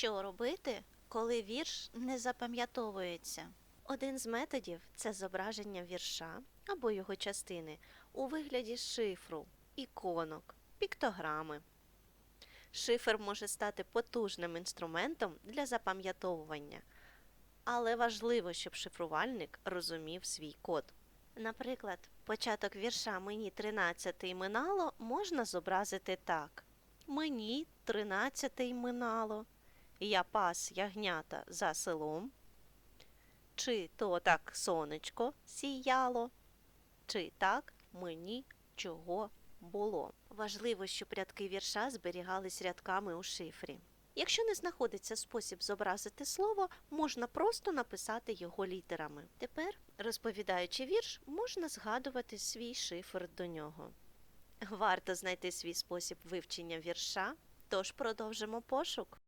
Що робити, коли вірш не запам'ятовується? Один з методів це зображення вірша або його частини у вигляді шифру, іконок, піктограми. Шифр може стати потужним інструментом для запам'ятовування, але важливо, щоб шифрувальник розумів свій код. Наприклад, початок вірша Мені 13 минало можна зобразити так: Мені 13 минало, я пас ягнята за селом. Чи то так сонечко сіяло, чи так мені чого було. Важливо, щоб рядки вірша зберігались рядками у шифрі. Якщо не знаходиться спосіб зобразити слово, можна просто написати його літерами. Тепер, розповідаючи вірш, можна згадувати свій шифр до нього. Варто знайти свій спосіб вивчення вірша, тож продовжимо пошук.